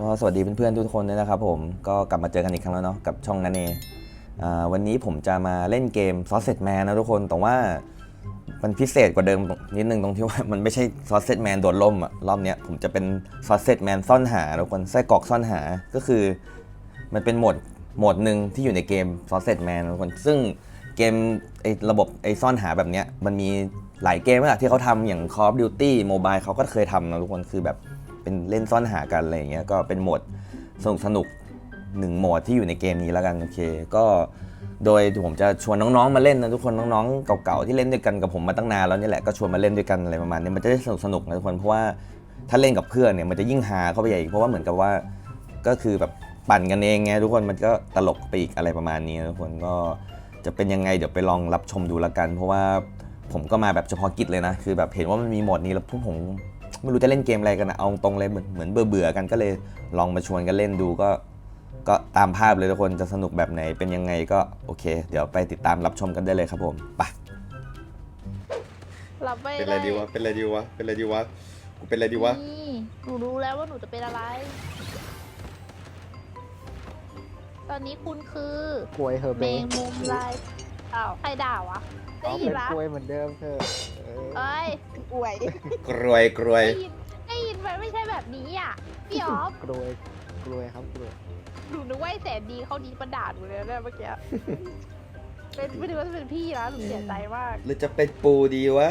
ก็สวัสดีเพื่อนๆทุกคนด้วยนะครับผมก็กลับมาเจอกันอีกครั้งแล้วเนาะกับช่องนันเนอ่วันนี้ผมจะมาเล่นเกม Sausage Man นะทุกคนแต่ว่ามันพิเศษกว่าเดิมนิดนึงตรงที่ว่ามันไม่ใช่ Sausage Man โดดล่มอะรอบเนี้ยผมจะเป็น Sausage Man ซ่อนหาทุกคนไส้กรอกซ่อนหาก็คือ มันเป็นโหมดโหมดหนึ่งที่อยู่ในเกม Sausage Man ทุกคนซึ่งเกมไอ้ระบบไอ้ซ่อนหาแบบเนี้ยมันมีหลายเกมอะที่เขาทำอย่าง Call of Duty Mobile เขาก็เคยทำนะทุกคนคือแบบ เป็นเล่นซ่อนหากันอะไรอย่างเงี้ยก็เป็นโหมดสนุกสนุกหนึ่งโหมดที่อยู่ในเกมนี้แล้วกันโอเค ก็โดยผมจะชวนน้องๆมาเล่นนะทุกคนน้องๆเก่าๆที่เล่นด้วยกันกับผมมาตั้งนานแล้วนี่แหละก็ชวนมาเล่นด้วยกันอะไรประมาณนี้มันจะได้สนุกสนุกนะทุกคนเพราะว่าถ้าเล่นกับเพื่อนเนี่ยมันจะยิ่งฮาเข้าไปใหญ่อีกเพราะว่าเหมือนกับว่าก็คือแบบปั่นกันเองไงทุกคนมันก็ตลกไปอีกอะไรประมาณนี้ทุกคนก็จะเป็นยังไงเดี๋ยวไปลองรับชมดูละกัน เพราะว่าผมก็มาแบบเฉพาะกิจเลยนะ คือแบบเห็นว่ามันมีโหมดนี้แล้วพวกผม ไม่รู้จะเล่นเกมอะไรกันนะเอาตรงเลยเหมือนเหมือนเบื่อเบื่อๆกันก็เลยลองมาชวนกันเล่นดูก็ ก็ตามภาพเลยทุกคนจะสนุกแบบไหนเป็นยังไงก็โอเค เดี๋ยวไปติดตามรับชมกันได้เลยครับผมไปรับไม่เป็นอะไรดีวะ เป็นอะไรดีวะเป็นอะไรดีวะ กูเป็นอะไรดีวะ นี่หนูรู้แล้วว่าหนูจะเป็นอะไร ตอนนี้คุณคือกล้วยเฮอร์เมเบงมุมลายอ้าวใครด่าวะได้เอายิเป็นนปะกล้วยเหมือนเดิมเถอะ เออเอ้ยอวยกรวยกรวยได้ยินได้ยินมันไม่ใช่แบบนี้อะ พี่ออฟกล้วยกล้วยครับกล้วยหนูนึกว่าไอ้แสนดีเขาดีประดาหนูเลยนะเมื่อกี้ เป็นไม่รู้ว่าจะเป็นพี่นะหนูเสียใจมากหรือจะเป็นปูดีวะ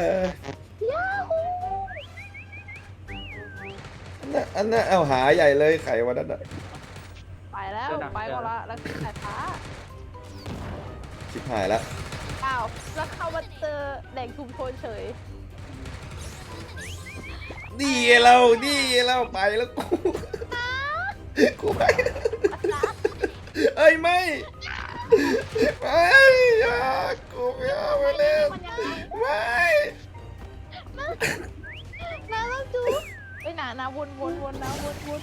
ยาฮูอันน่ะอันน่ะเอาหาใหญ่เลยไขวันนั้นอะไปแล้วไปก่อนละแล้วสายฟ้าชิบหายแล้วอ้าวแล้วเข้ามาเจอแหล่งชุมชนเฉยดีเราดีเราไปแล้วกูกูไปเอ้ยไม่ไม่อยากูไม่เอาไปเล่นไม่นาต้องจูไอ้ยนานาวนวนวนนะวนวน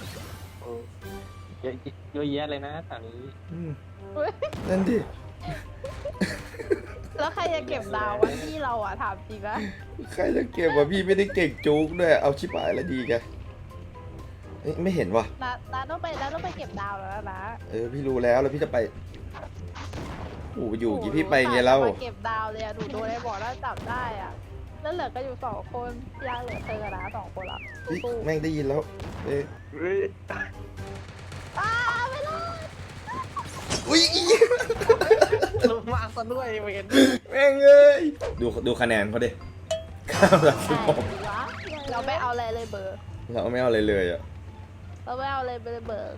เยอะเยอะแยะเลยนะแถวนี้อืมเฮ้ยนั่นดิ แล้วใครจะเก็บดาววะที่เราอะถามจริงนะใครจะเก็บวะพี่ไม่ได้เก่งจุกด้วย เอาชิบหายแล้วดีไงเอ้ยไม่เห็นวะนานาต้องไปนาต้องไปเก็บดาวแล้วนะเออพี่รู้แล้วแล้วพี่จะไปโอ้โหอยู่กี่พี่ไปไงเล่าโอ้โหตส่ห์จะมเก็บดาวเลยอะหนูโดนไอ้บอกแล้วจับได้อะแล้วเหลือก็อยู่สองคนพี่ยาเหลือเธอกับนาสองคนละเฮ้ยสู้แม่งได้ยินแล้วเอ้ย ๆอ้าไม่รอด อุ้ยอี ลงมาซะด้วยเวนแม่งเอ้ยดูดูคะแนนเขาดิข้ามแบบสิบใช่หกวะเราไม่เอาอะไรเลยเบอร์ เราไม่เอาอะไรเลยอะเราไม่เอาอะไรเลยเบอร์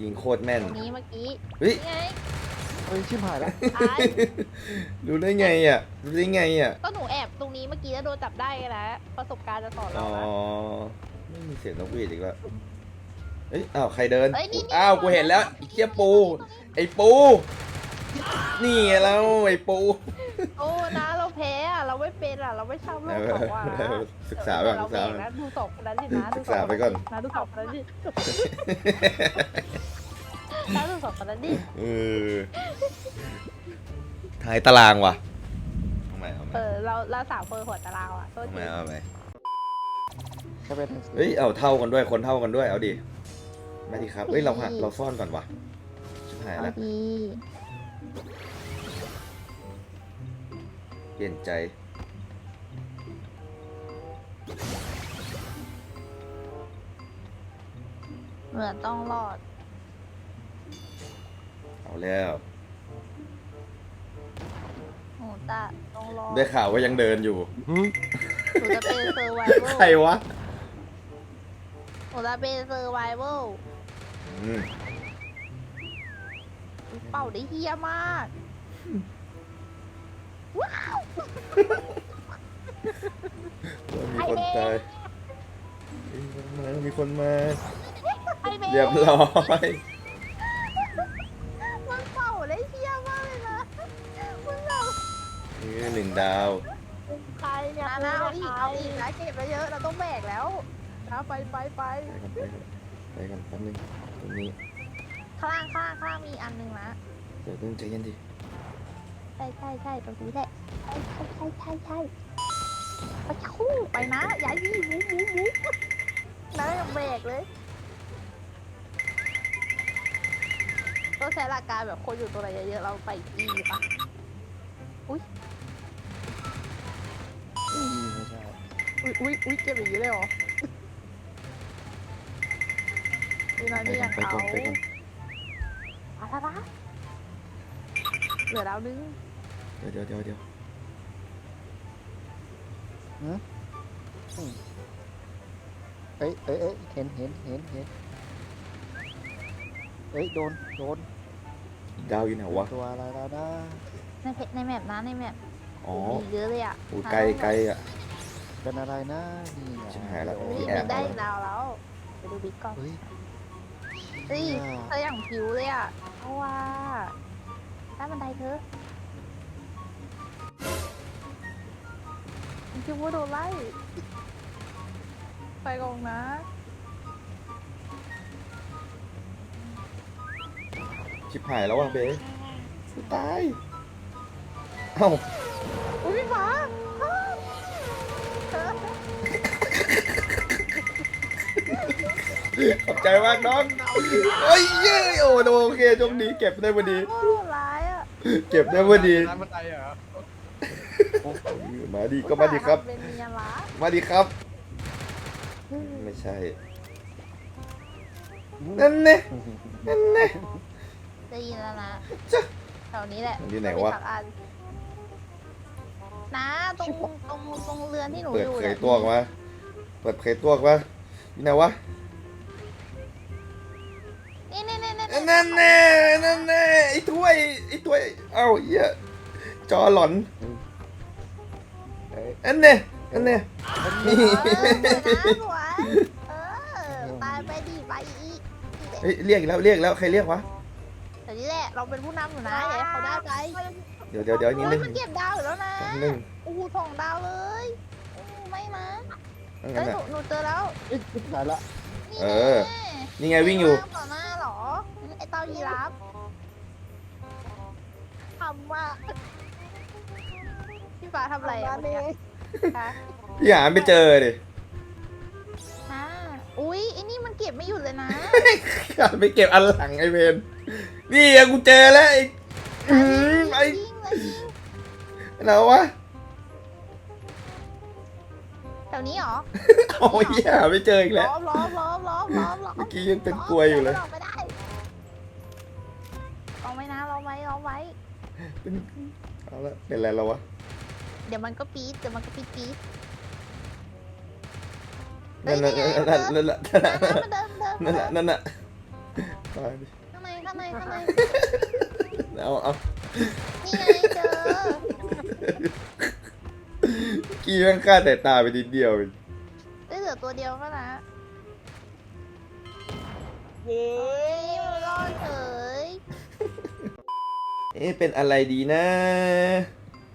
ยิงโคตรแม่นตรงนี้เมื่อกี้เฮ้ยนี่ไงเฮ้ยชิบหายแล้วไอ้รู้ได้ไงอะรู้ได้ไงอะก็หนูแอบตรงนี้เมื่อกี้แล้วโดนจับได้ไงนะประสบการณ์จะสอนอ๋เราอนะ ไม่มีเสียงนกหวีดอีกแล้วเอ้ยอ้าวใครเดินเอ้ยนี่นี่ อ้าวกูเห็นแล้วไอ้เจี๊ยปูไอ้ปู นี่ไงเราไอ้ปูโอ้นะเราแพ้อะเราไม่เป็นอะเราไม่ชอบโลกเขาอะนะศึกษาแบบเราศึกเบรษากนะดูสองคนนั้นดินะศึกษาไปก่อน นะดูสองคนนั้นดินะดูสองคนนั้นดิเออท้ายตารางว่ะทำไมเอาไหมเออเราเราสามคนหัวตารางอะตัวทำจไมริงเอาไหมจะเป็นหนังสือเฮ้ยเอาเท่ากันด้วยคนเท่ากันด้วยเอาดิมาดิครับเฮ้ยเราหาเราซ่อนก่อนว่ะชิบหายเอาแล้วดี ลี่ยนใจ เหมือนต้องรอด เอาแล้วหนูตะต้องรอดได้ข่าวว่ายังเดินอยู่ หนูจะเป็นเซอร์ไวเวใครลวะหนูจะเป็นเซอร์ไวเวลอืมเป่าได้เฮี้ยมาก ว้าว มีคนตายมีคนมา ไอเมมีคนมาเรียบร้อยมันเป่าได้เฮี้ยมากเลยนะมึงแบบนี่หนึ่งดาว ใครเนี่ยนะเอาอีกเอาอีกนะเก็บไปเยอะเราต้องแบกแล้วนะไปไปไปไปกันไปกันแป๊บนึงตรงนี้ข้างล่างข้างล่างข้างล่างมีอันหนึงนะ เดี๋ยวต้องใจเย็นดิใช่ใช่ใช่ตรงนี้แหละใช่ใช่ใช่ใช่ไปคู่ไปนะอย่ายี่หมูหมูหมูนะยังแบกเลยต้องใช้หลักการแบบคนอยู่ตัวไหนเยอะๆเราไปอีปะอืมไม่ใช่อุ้ยอุ้ยอุ้ยเก็บอย่างนี้เลยเหรอดีนะนี่ยังไปเอาก่อนไปก่อนอาทาระเหลือดาวนึง ดี๋ยวเดี๋ยวเดี๋ยวเดี๋ยวเอ้ยเอ้ยเอ้ยเห็นเห็นเห็นเห็นเอ้ยโดนโดนอีกดาวอยู่ไหนวะ ตัวอะไรแล้วนะในเพจในแมปนะในแมปอ๋อมีเยอะเลยอะอูไกลไกลอะ เป็นอะไรนะนี่ไงชิบหายแล้วโอ้นี่แอบมีได้อีกดาวแล้วไปดูบิ๊กก่อนเฮ้ยเฮ้ยชี่เธออย่างผิวเลยอะเพราะว่าใต้บันไดเธอ คิดว่าโดนไล่ ไปกองนะ ชิบหายแล้วว่ะเบสกูตาย เอ้าอุ้ยพี่ฟ้าเธอขอบใจมากน้องโอ้ยเย้โอ้โอเคโชคดีเก็บได้พอดี โคตรร้ายอะ เก็บได้พอดี ร้านบันไดเหรอ มาดีก็มาดีครับ เป็นเมียรักมาดีครับ ไม่ใช่ นั่นเน่นั่นเน่ได้ยินแล้วนะจ๊ะแถวนี้แหละที่ไหนวะ มีสักอันนะตรงตรงตรงเรือนที่หนูเปิอดยู่เผเนี่ยยตัวออกมาเปิดเผยตัวออกมานี่ไหนวะ นี่นี่นี่นี่นั่นแน่นั่นแน่ไอ้ถ้วยไอ้ถ้วย เอ้าเหี้ย จอหลอนเอ้ยอันเน่อันเน่นี่เออสวยนะสวยเออตายไปดีไปอีกเฮ้ยเรียกอีกแล้วเรียกอีกแล้วใครเรียกวะแต่นี่แหละเราเป็นผู้นำอยู่นะอย่าให้เขาได้ไปเดี๋ยวเดี๋ยวเดี๋ยวนิดเฮ้นึยงมันเก็บดาวอยู่แล้วนะสองหนึ่งโอ้โหสองดาวเลยโอ้โหไม่นะนั่นเฮ้ยน่ะหนูหนูเจอแล้วเอ้ยชิบหายละนี่เอแน่อนี่ไงวิ่งอยู่ต่อหน้าเหรอไอเต้ายีราฟทำว่าพี่ฟ้าทำอะไรอะเมื่อกี้ คะพี่หาไม่เจอดิอ่าอุ้ยไอ้นี่มันเก็บไม่หยุดเลยนะหาไปเก็บอันหลังไอเวนนี่อะกูเจอแล้วไอ้อื้อหือไอ้ยิงเลยยิงไหนวะแถวนี้เหรอ โอ้ยหาไม่เจออีกแล้ว ล้อมล้อมล้อมล้อมล้อมล้อมเมื่อกี้ยังเป็นกลวยอยู่เลย ล้อมไม่ได้ล้อมไว้นะล้อมไว้ล้อมไว้เป็นเอาละเป็นอะไรแล้ววะเดี๋ยวมันก็ปี๊ดเดี๋ยวมันก็ปี๊ดปี๊ดนั่นน่ะนั่นน่ะนั่นน่ะน้ำมันเดิมเดิมนั่นน่ะนั่นน่ะตายดิข้างในข้างในข้างในเอาเอานี่ไงเจอกี้แม่งฆ่าแต่ตาไปนิดเดียวเองได้เหลือตัวเดียวก็นะเย้มันรอดเฉยเอ๊ะเป็นอะไรดีนะ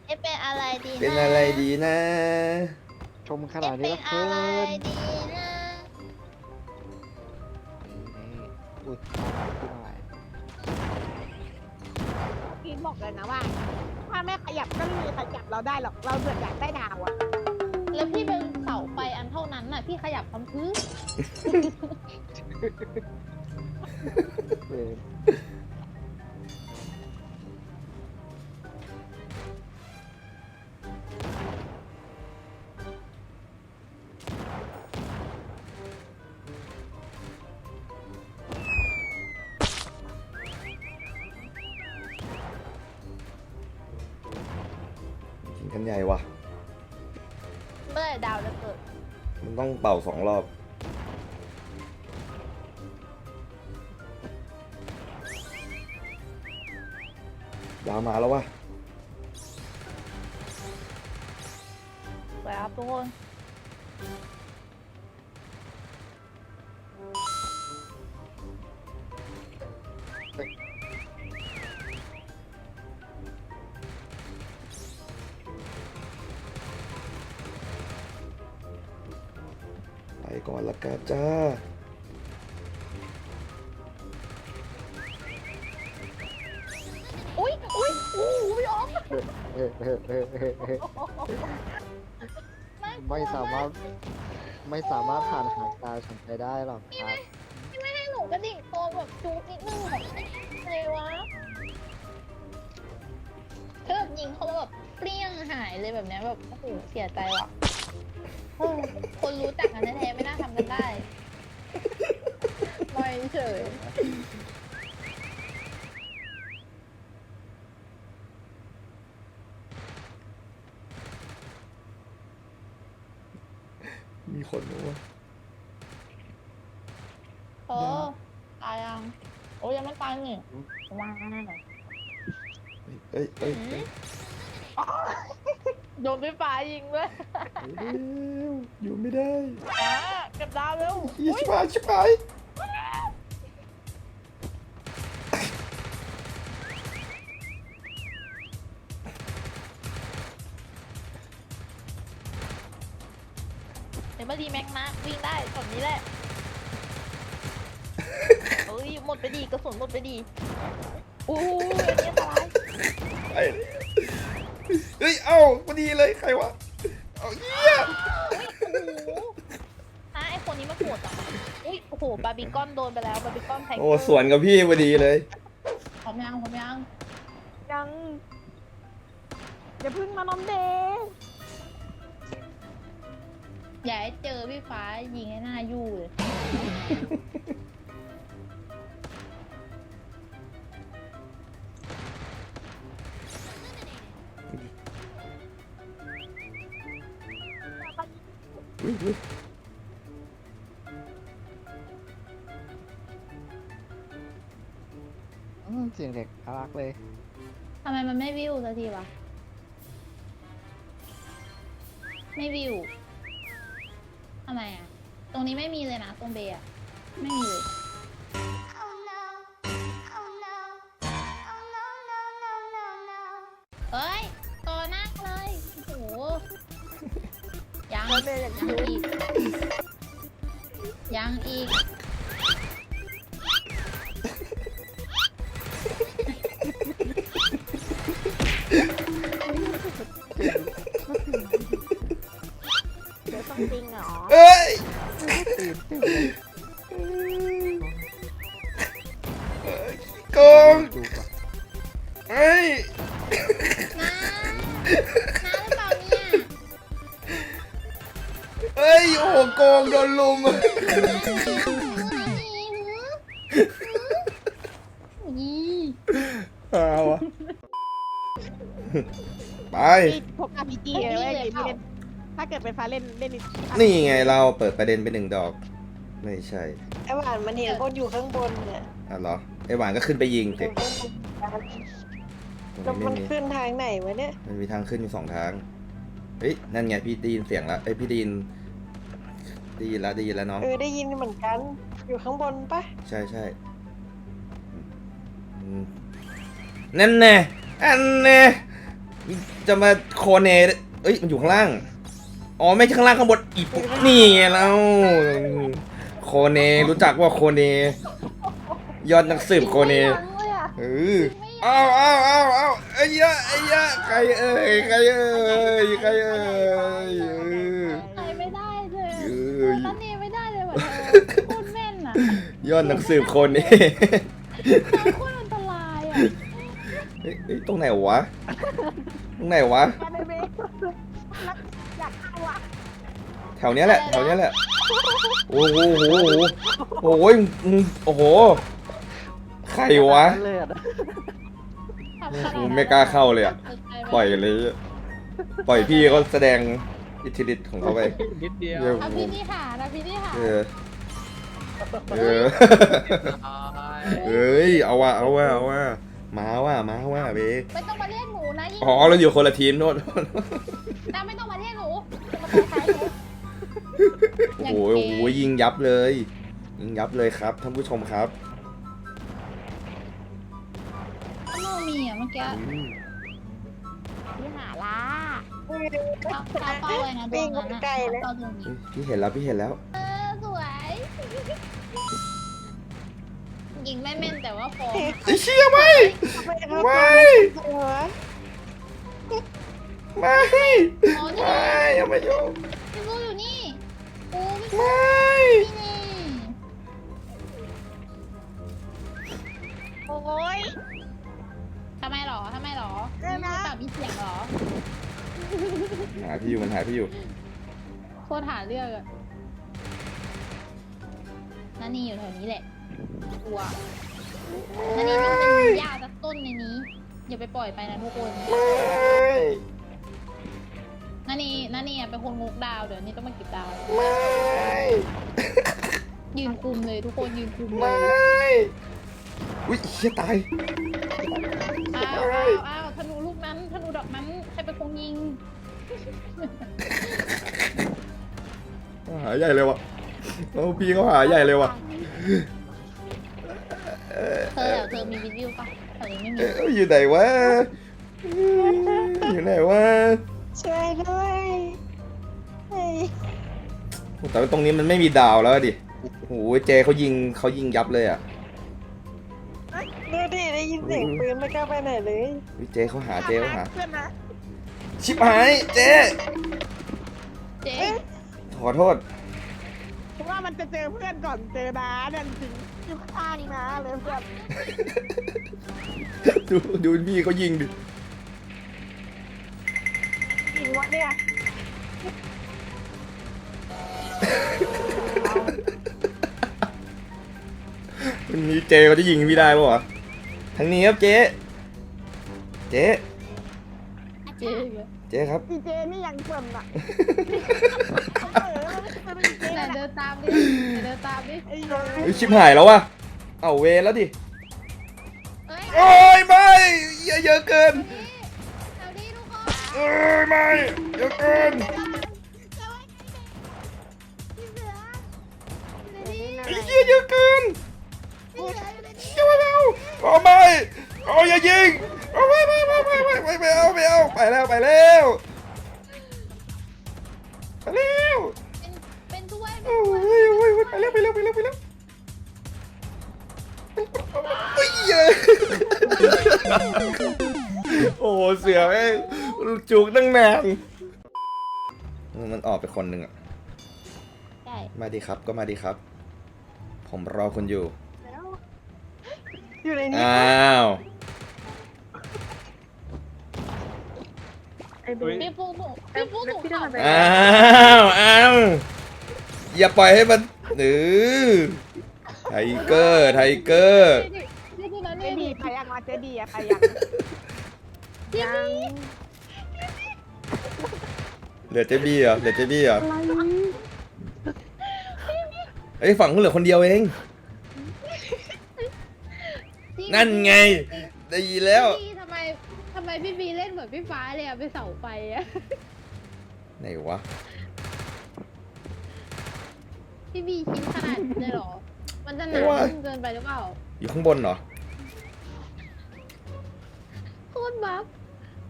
เอ๊ะเป็นอะไรดีนะเป็นอะไรดีนะ ชมขเอ๊ะนาดเป็นี้นแล้วอะเกิไรนดีนะนี่อุ้ยชิบหายพี่บอกเลยนะว่า ถ้าไม่ขยับก็ไม่มีใครจับเราได้หรอก เราเดือดอยากได้ดาวอะแล้วพี่เป็นเสาไฟอันเท่านั้นน่ะ พี่ขยับทำพื้น เวรกินกันใหญ่วะ เมื่อไหร่ดาวจะเกิดมันต้องเป่าสองรอบ ดาวมาแล้ววะสวยครับทุกคน ก่อนละกันจ้า อุ้ยอุ้ยอู้พี่ออมเฮ้ยเฮ้ยเฮ้ยเฮ้ยเฮ้ยไม่สามารถ ไม่สามารถผ่านหางตาฉันไปได้หรอกครับพี่ไม่ให้หนูกระดิ่งตัวแบบจูดนิดนึงแบบอะไรวะถ้าแบบยิงเขาแล้วแบบเปรี้ยงหายเลยแบบเนี้ยแบบโอ้โหเสียใจว่ะ โอ้คนรู้จักกันแท้ๆไม่น่าทำกันได้ไม่เฉยมีคนรู้ว่าเออตายยังโอ้ยังไม่ตายนี่ว้าวเอ้ยเอ้ยอืเอ้ยม โดนไฟฟ้ายิงด้วยเร็วอยู่ไม่ได้อะเก็บดาวเร็วอีชิบหายชิบหายเดี๋ยวมาดีแม็กนะวิ่งได้ตอนนี้แหละเอ้ยหมดไปดีกระสุนหมดไปดีอู้ยอันนี้อันตราย ไป เฮ้ยเอ้าพอดีเลยใครวะเอาเยี่ยโอ้โหอะไอคนนี้มันโหดจังอุ้ยโอ้โหบาร์บีคอนโดนไปแล้วบาร์บีคอนแทงโอ้สวนกับพี่พอดีเลย พร้อมยังพร้อมยังยังอย่าเพึ่งมานอนเดย์อย่าให้เจอพี่ฟ้ายิงให้หน้ายู่เลยอุ๊ย อืมเสียงเด็กน่ารักเลย ทำไมมันไม่วิวสักทีวะ ไม่วิวทำไมอะ ตรงนี้ไม่มีเลยนะตรงเบย์อะ ไม่มีเลยเฮ้ยต่อหน้าเลย โอ้โห ยังรถเมย์อย่างยังอีก ยังอีก กงดูก่อนเอ้ยน้าน้าหรือเปล่าเนี่ยเอ้ย โอ้โหโกงโดนลุมอีเอาวะไปนี่พก RPG เลยเว้ยเกมนี้เล่นถ้าเกิดเป็นฟ้าเล่นเล่นนี่ไงเราเปิดประเด็นไปหนึ่งดอก ไม่ใช่ไอหวานมันเห็นคนอยู่ข้างบนเนี่ยอะเหรอไอหวานก็ขึ้นไปยิงอสิยู่ข้างบนกันตรงแล้วนี้มันไม่มีขึ้นทางไหนวะเนี่ยมันมีทางขึ้นอยู่สองทางเฮ้ยนั่นไงพี่ได้ยินเสียงแล้วเอ้ยพี่ได้ยินได้ยินแล้วได้ยินแล้วน้อง เออได้ยินเหมือนกัน อยู่ข้างบนปะใช่ใช่อืมนั่นแน่อันแน่จะมาโคเนเอ้ย มันอยู่ข้างล่าง อ๋อ ไม่ใช่ข้างล่างข้างบนอีกนี่ไงเรา โคเนรู้จักว่าโคเน ยอดนักสืบโคเนเอออ้าวอ้าวอ้าวอ้าวไอ้ยะไอ้ยะใครเอ่ยใครเอ่ยใครเอ่ยใครไม่ได้เลยเอนนเองไม่ได้เลยว่ะคตรแม่นอะยอดนักสืบโคเนคตรอันตรายอะเฮ้ยตรงไหนวะ ตรงไหนวะอยากเข้าวะ แถวเนี้ยแหละแถวเนี้ยแหละโอ้โหโอ้โหโอ้โหโอ้ยมึงโอ้โหใครวะเลือดทำขนาดโอ้นั้นไม่กล้าเข้าเลยอะปล่อยเลย ปล่อยพี่เขาแสดงอิทธิฤทธิ์ของเขาไปนิดเดียวเดี๋ยวอภินิหารอภินิหารเออเออเฮ้ยเอาว่ะเอาว่ะเอาว่ะมาว่ะมาว่ะเบไม่ต้องมาเรียกหนูนะยิ่งอ๋อเราอยู่คนละทีมโน่นน้าไม่ต้องมาเรียกหนูจะมาตัวท้ายหนู โอ้โหโอ้โหยิงยับเลย ยิงยับเลยครับท่านผู้ชมครับโนมีอะเมื่อกี้อืมที่หาล่าเข้าเข้าเป้าเลยนะดววิ่งงก็นั้นไกลอะเลยเข้าดวงนี้เฮ้ยพี่เห็นแล้วพี่เห็นแล้ว เออสวย ยิงไม่แม่นแต่ว่าฟอร์มไอ้เชี่ยไม่ ไม่เอาไม่ตัวไม่อ๋อนี่ ไม่ โอ้ยทำไมหรอทำไมหรอเริ่มแล้วมีเสียงหรอ หาพี่อยู่มันหาพี่อยู่ โคตรหาเรื่องอะนานนี่อยู่แถวนี้แหละกลัวนานนี่มันเป็นหญ้าสัต้นในนี้ อย่าไปปล่อยไปนะทุกคน ไม่ นั่นนี่นั่นนี่อะเป็นคนงกดาวเดี๋ยวนี้ต้องมาเก็บดาวไม่ ยืนคุมเลยทุกคนยืนคุมเลไม่ยอุ้ยเฮียตาย อ้าวอ้าวอ้าวธนูลูกนั้นธนูดอกนั้นใครเป็นคนยิง หาใหญ่เลยวะโอ้พี่เขาหาใหญ่เลยวะเธอเธอมีวิดีโอปะแถวนี้ไม่มี เอ๊ะอยู่ไหนวะ อยู่ไหนวะ ช่วยด้วยเฮ้ยโอ้แต่ว่าตรงนี้มันไม่มีดาวแล้วอะดิโอ้โหเจเขายิงเขายิงยับเลยอะดูดิได้ยินเสียงปืนไม่กล้าไปไหนเลยอุ๊ยเจเขาหาเจเขาหา เพื่อนนะชิบหายเจ เจ๊ขอโทษ เพราะว่ามันจะเจอเพื่อนก่อนเจอน้าเนี่ยจริงอยู่ข้างๆนะเลยเพื่อนดูดูพี่เขายิงดิจริงวะ เนี่ยวันนี้เจเขาจะยิงพี่ได้ปะวะทางนี้ครับเจเจเจ๊อีกแล้วเจครับอีเจนี่ยังเปิ่มอะเออมันเป็นเจไหนนะเดินตามดิไหนเดินตามดิไอ้เหี้ยเฮ้ยชิบหายแล้ววะเอาเวรแล้วดิ เอ้ยโอ้ยไม่เยอะเยอะเกินแถวนี้ทุกคน เอ้ยไม่เยอะเกินพี่เสืออยู่ในนี้ไอ้เหี้ยเยอะเกินพี่เสืออยู่ในนี้ช่วยเราโอ้ไม่โอ้ยอย่ายิงโอ้ไม่ไม่ไม่ไม่ไม่ไม่ไม่เอาไม่เอาไปแล้วไปแล้วไปแล้วเป็นเป็นด้วยเป็นโอ้ยโอ้ยโอ้ยไปแล้วไปแล้วไปแล้วไปแล้วโอ้ยเยอะโอ้เสือแม่ง จุกตั้งนานมันออกไปคนหนึ่งอะใช่มาดีครับก็มาดีครับ ผมรอคุณอยู่ อยู่ในนี้อ้าว ไอ้เบพี่ฟูถูกพี่ฟูถูกขับอ้าวอ้าวอย่าปล่อยให้มันหนือไทเกอร์ไทเกอร์นี่คือนั้นเจไม่ดีดีใครยังมาเจดีอะใครยังยัง เหลือเจบี้เหรอเหลือเจบี้เหรอเอ้ยฝั่งคุณเหลือคนเดียวเอง นั่นไง ได้ยินแล้ว พี่ทำไมทำไมพี่บีเล่นเหมือนพี่ฟ้าเลยอะไปเสาไฟอะไหนวะ พี่บีคิดขนาดนี้เลยเหรอ มันจะหนาไม่ว่าเกินไปหรือเปล่าอยู่ข้างบนเหรอ โคตรบัฟ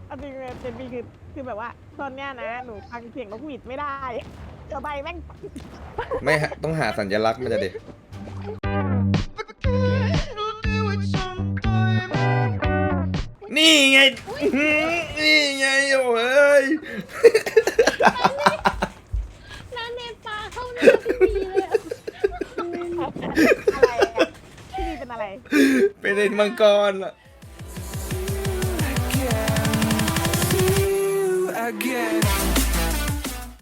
เอาจริงเลยเจดีคือ คือแบบว่า ตอนเนี้ยนะหนูฟังเสียงนกหวีดไม่ได้เดี๋ยวใบแม่งไม่ฮะต้องหาสัญลักษณ์มันจะเด็ นี่ไงอื้อหือนี่ไงโอ้ยน้าเนปาเข้าหน้าพี่บีเลยอะอะไรอะพี่ดีเป็นอะไร เป็นไอ้มังกรอะ